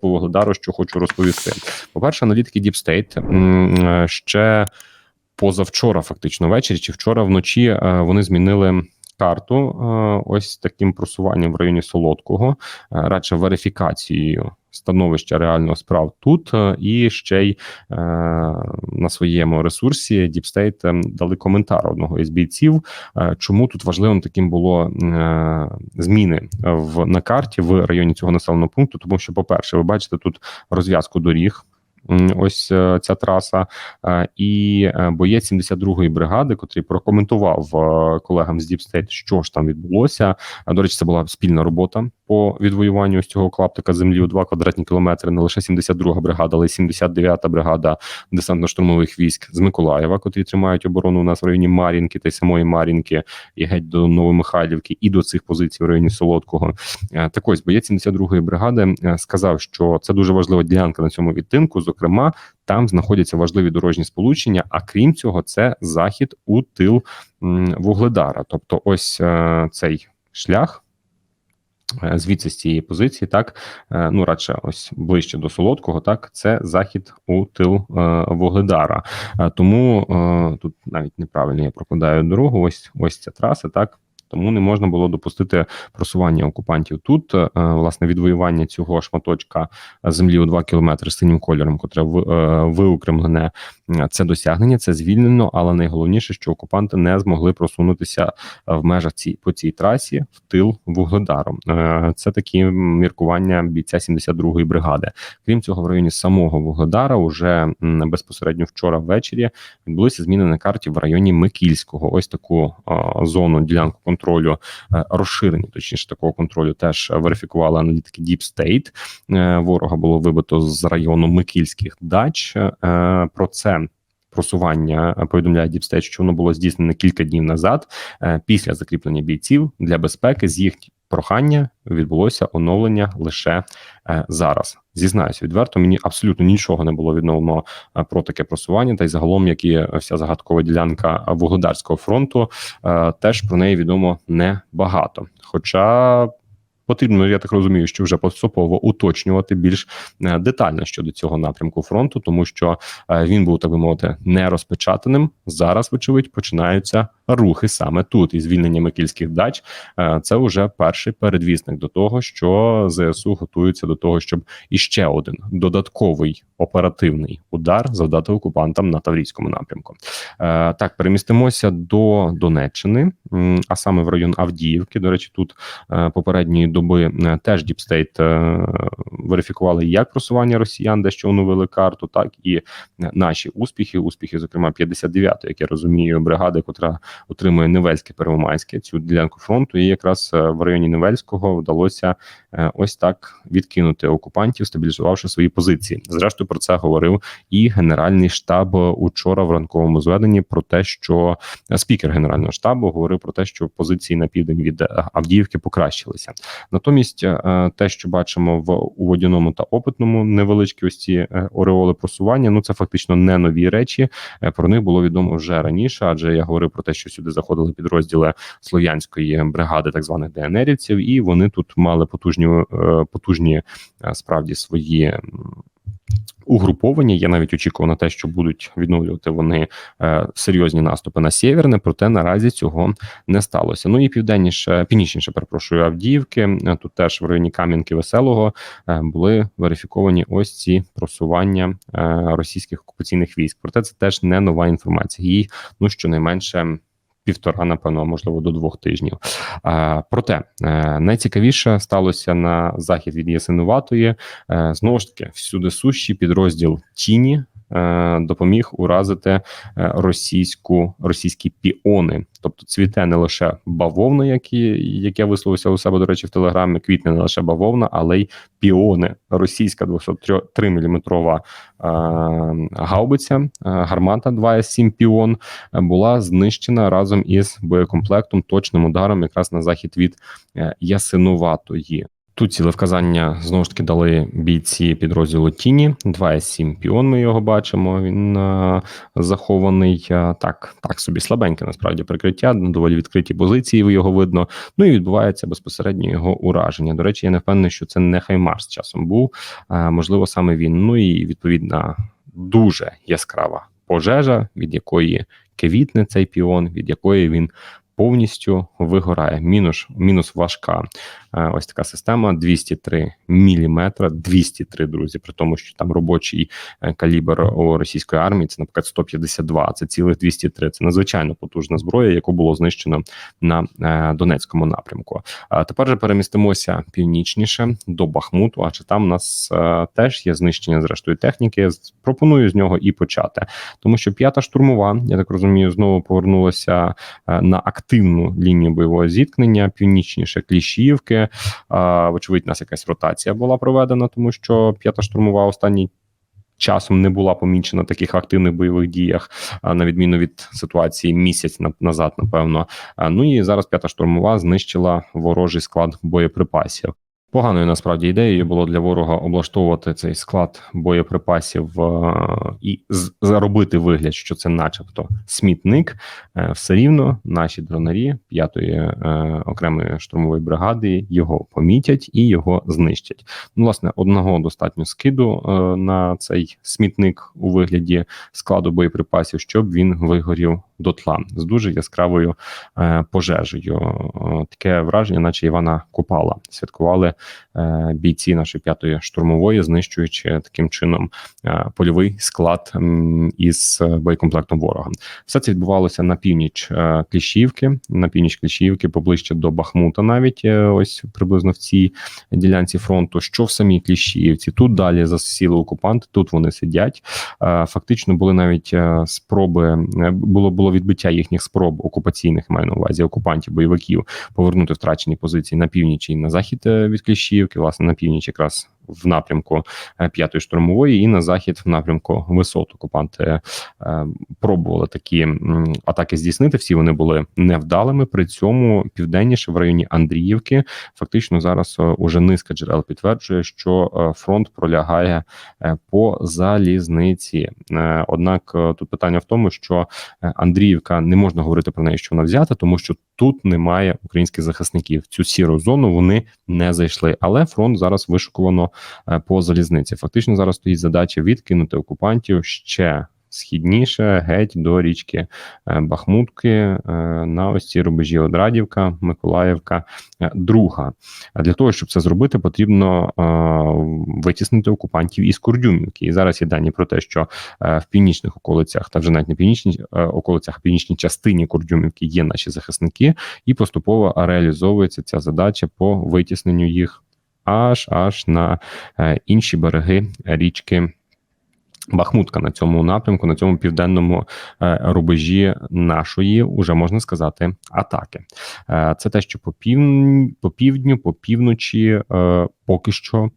по що хочу розповісти. По-перше, аналітики Deep State е, ще позавчора, фактично, ввечері чи вчора вночі е, вони змінили. Карту е, ось таким просуванням в районі Солодкого, радше верифікацією становища реального справ тут, е, і ще й е, на своєму ресурсі Deep State ем, дали коментар одного із бійців, е, чому тут важливим таким було е, зміни в на карті в районі цього населеного пункту. Тому що, по-перше, ви бачите тут розв'язку доріг. Ось е, ця траса, Е, і боєць 72-ї бригади, котрий прокоментував колегам з State, що ж там відбулося. До речі, це була спільна робота по відвоюванню ось цього клаптика землі у 2 квадратні кілометри. Не лише 72-га бригада, але й 79-та бригада десантно-штурмових військ з Миколаєва, котрі тримають оборону у нас в районі Мар'їнки та й самої Мар'їнки, і геть до Новомихайлівки, і до цих позицій в районі Солодкого. Е, Так ось боєць 72-ї бригади е, сказав, що це дуже важлива ділянка на цьому відтинку. Зокрема, там знаходяться важливі дорожні сполучення. А крім цього, це захід у тил Вугледара. Тобто, ось е, цей шлях. Е, Звідси з цієї позиції, так е, ну радше, ось ближче до солодкого, так це захід у тил е, Вугледара. Е, Тому тут навіть неправильно я прокладаю дорогу. Ось ось ця траса, так тому не можна було допустити просування окупантів тут. Власне, відвоювання цього шматочка землі у 2 кілометри синім кольором, котре виокремлене, це досягнення, це звільнено. Але найголовніше, що окупанти не змогли просунутися е, в межах ці по цій трасі в тил Вугледару. Е, Це такі міркування бійця 72-ї бригади. Крім цього, в районі самого Вугледара уже безпосередньо вчора ввечері відбулися зміни на карті в районі Микільського. Ось таку зону ділянку контролю е, розширення, точніше такого контролю, теж верифікували аналітики Deep State. Е, Ворога було вибито з району Микільських дач. Е, Про це. Просування е, повідомляє State, що воно було здійснено кілька днів назад е, після закріплення бійців для безпеки. З їх прохання відбулося оновлення лише е, зараз. Зізнаюся, відверто мені абсолютно нічого не було відновлено про таке просування. Та й загалом, як і вся загадкова ділянка Вугледарського фронту, теж про неї відомо небагато. Хоча потрібно, я так розумію, що вже поступово уточнювати більш е, детально щодо цього напрямку фронту, тому що е, він був так би мовити не розпечатаним. Зараз, вочевидь, починаються рухи саме тут. І звільнення Микільських дач е, це вже перший передвісник до того, що ЗСУ готується до того, щоб іще один додатковий оперативний удар завдати окупантам на Таврійському напрямку. Е, Так, перемістимося до Донеччини, а саме в район Авдіївки. До речі, тут е, попередньої доби теж Діпстейт верифікували як просування росіян, дещо оновили карту, так і наші успіхи. Успіхи, зокрема, 59-ї, як я розумію, бригади, котра отримує Невельське Первомайське цю ділянку фронту. І якраз е, в районі Невельського вдалося е, ось так відкинути окупантів, стабілізувавши свої позиції. Зрештою, про це говорив і Генеральний штаб учора в ранковому зведенні про те, що е, спікер Генерального штабу говорив про те, що позиції на південь від Авдіївки покращилися. Натомість, те, що бачимо в у водяному та опитному невеличкі ось ці ореоли просування, ну це фактично не нові речі. Про них було відомо вже раніше, адже я говорив про те, що сюди заходили підрозділи слов'янської бригади, так званих ДНРівців, і вони тут мали потужні е, потужні е, справді свої. м, Угруповання я навіть очікував на те, що будуть відновлювати вони е, серйозні наступи на сєвєрне, проте наразі цього не сталося. Ну і південніше, північніше, перепрошую, Авдіївки. Тут теж в районі Кам'янки Веселого е, були верифіковані ось ці просування е, російських окупаційних військ. Проте це теж не нова інформація. Їй ну щонайменше. Півтора, напевно, можливо, до двох тижнів. А, проте е, найцікавіше сталося на захід від Ясинуватої. Е, знову ж таки, всюди сущий підрозділ Тіні е, допоміг уразити е, російську російські піони. Тобто цвіте не лише бавовна, які, яке висловився у себе, до речі, в телеграмі, квітне не лише бавовна, але й піони. Російська 203 мм гаубиця, е, гармата 2С7 піон е, була знищена разом із боєкомплектом точним ударом якраз на захід від е, Ясинуватої. Тут цілевказання знову ж таки дали бійці підрозділу Тіні. 2С7 піон. Ми його бачимо. Він е, захований е, так, так собі слабеньке, насправді прикриття, на доволі відкриті позиції. Його видно. Ну і відбувається безпосередньо його ураження. До речі, я не впевнений, що це не Хаймарс часом був. Е, можливо, саме він. Ну і відповідна дуже яскрава пожежа, від якої квітне цей піон, від якої він повністю вигорає. Мінус мінус важка. Е, Ось така система: 203 міліметра, 203, друзі. При тому, що там робочий е, калібр у російської армії це, наприклад, 152, це цілих 203. Це надзвичайно потужна зброя, яку було знищено на е, Донецькому напрямку. А тепер же перемістимося північніше до Бахмуту. Адже там у нас теж є знищення зрештою техніки. Пропоную з нього і почати, тому що п'ята штурмова, я так розумію, знову повернулася на активну лінію бойового зіткнення, північніше Кліщівки. очевидь, Вочевидь, нас якась ротація була проведена, тому що п'ята штурмова останній. Часом не була помічена таких активних бойових діях, на відміну від ситуації місяць на- назад, напевно. Ну і зараз п'ята штурмова знищила ворожий склад боєприпасів. Поганою насправді ідеєю було для ворога облаштовувати цей склад боєприпасів е, і заробити вигляд, що це, начебто, смітник. Е, Все рівно наші дронарі п'ятої е, окремої штурмової бригади його помітять і його знищать. Ну, власне, одного достатньо скиду на цей смітник у вигляді складу боєприпасів, щоб він вигорів дотла з дуже яскравою е, пожежею. Таке враження, наче Івана Купала, святкували е, бійці нашої п'ятої штурмової, знищуючи таким чином е, польовий склад із боєкомплектом ворога. Все це відбувалося на північ е, Кліщівки, на північ Кліщівки, поближче до Бахмута, навіть е, ось приблизно в цій ділянці фронту. Що в самій Кліщівці? Тут далі засіли окупанти, тут вони сидять. Е, Фактично були навіть е, спроби, е, було було відбиття їхніх спроб окупаційних, маю на увазі окупантів, бойовиків повернути втрачені позиції на північ і на захід е, від Кліщівки, власне, на північ якраз в напрямку е, п'ятої штурмової, і на захід в напрямку висот. Окупанти е, пробували такі атаки здійснити. Всі вони були невдалими. При цьому південніше в районі Андріївки, фактично зараз е, уже низка джерел підтверджує, що фронт пролягає по залізниці. Однак тут питання в тому, що Андріївка не можна говорити про неї, що вона взята, тому що тут немає українських захисників. Цю сіру зону вони не зайшли. Але фронт зараз вишукувано е, по залізниці. Фактично зараз стоїть задача відкинути окупантів ще. Східніше геть до річки е, Бахмутки е, на ось ці рубежі Одрадівка, Миколаївка, е, друга. А для того, щоб це зробити, потрібно витіснити окупантів із Курдюмівки. І зараз є дані про те, що в північних околицях, та вже навіть не північній е, околицях, північній частині Курдюмівки є наші захисники, і поступово реалізовується ця задача по витісненню їх аж аж на е, інші береги річки. Бахмутка на цьому напрямку, на цьому південному е, рубежі нашої, уже можна сказати, атаки. Е, це те, що по пів... по півдню, по півночі, е, поки що.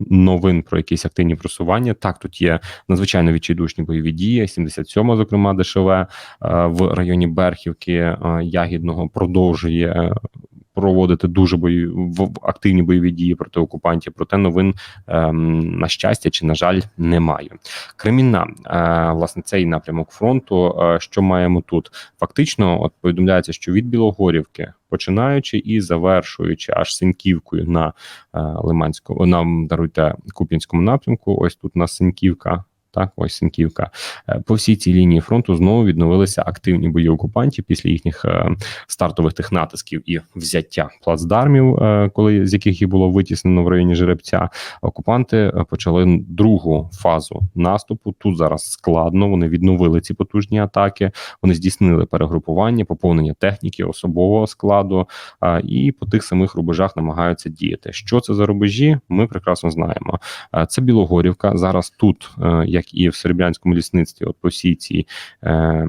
Новин про якісь активні просування. Так, тут є надзвичайно відчайдушні бойові дії. 77-ма, зокрема, ДШВ е, в районі Берхівки Ягідного продовжує проводити дуже бої... активні бойові дії проти окупантів. Проте новин ем, на щастя чи на жаль немає. Кремінна, е, власне, цей напрямок фронту. е, Що маємо тут? Фактично, от повідомляється, що від Білогорівки, починаючи і завершуючи аж Синьківкою на е, Лиманському, на даруйте Куп'янському напрямку. Ось тут на Синьківка. Так, ось Синьківка. Е, По всій цій лінії фронту знову відновилися активні бої окупантів після їхніх е, стартових тих натисків і взяття плацдармів, е, коли з яких їх було витіснено в районі жеребця. Окупанти почали другу фазу наступу. Тут зараз складно. Вони відновили ці потужні атаки. Вони здійснили перегрупування, поповнення техніки, особового складу і по тих самих рубежах намагаються діяти. Що це за рубежі? Ми прекрасно знаємо. Це Білогорівка. Зараз тут, е, як і в Серебрянському лісництві, от по всій цій е,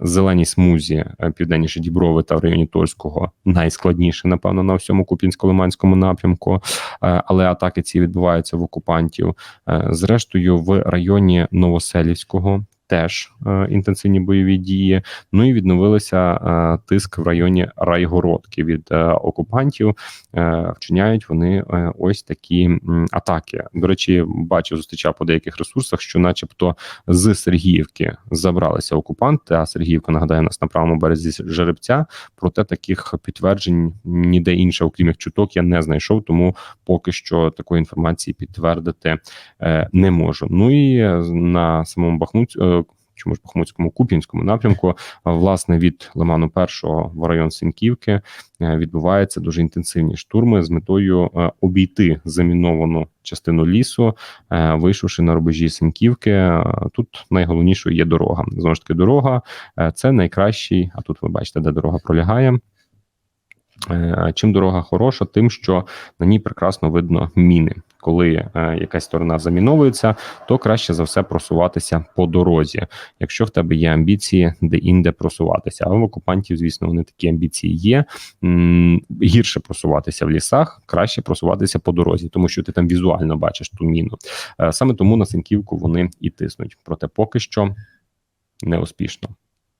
зеленій смузі е, південніше Діброви та в районі Тольського найскладніше, напевно, на всьому Куп'янсько-Лиманському напрямку. Е, Але атаки ці відбуваються в окупантів. Е, Зрештою, в районі Новоселівського теж е, інтенсивні бойові дії. Ну і відновилися е, тиск в районі Райгородки від е, окупантів. Е, вчиняють вони е, ось такі м, атаки. До речі, бачив, зустрічав по деяких ресурсах, що, начебто, з Сергіївки забралися окупанти. А Сергіївка нагадаю нас на правому березі жеребця. Проте таких підтверджень ніде інше, окрім як чуток, я не знайшов. Тому поки що такої інформації підтвердити е, не можу. Ну і е, на самому Бахмуті. Чому ж Бахмутському Куп'янському напрямку, власне, від Лиману першого в район Синьківки е, відбуваються дуже інтенсивні штурми з метою е, обійти заміновану частину лісу, е, вийшовши на рубежі Синьківки. Е, Тут найголовнішою є дорога. Знову ж таки, дорога це найкращий. А тут ви бачите, де дорога пролягає. Е, Чим дорога хороша, тим, що на ній прекрасно видно міни. Коли е, якась сторона заміновується, то краще за все просуватися по дорозі, якщо в тебе є амбіції де-інде просуватися. А в окупантів, звісно, вони такі амбіції є. Гірше просуватися в лісах, краще просуватися по дорозі, тому що ти там візуально бачиш ту міну. Е, Саме тому на Синьківку вони і тиснуть. Проте поки що не успішно.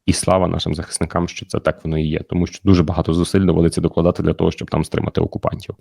І слава нашим захисникам, що це так воно і є, тому що дуже багато зусиль доводиться докладати для того, щоб там стримати окупантів.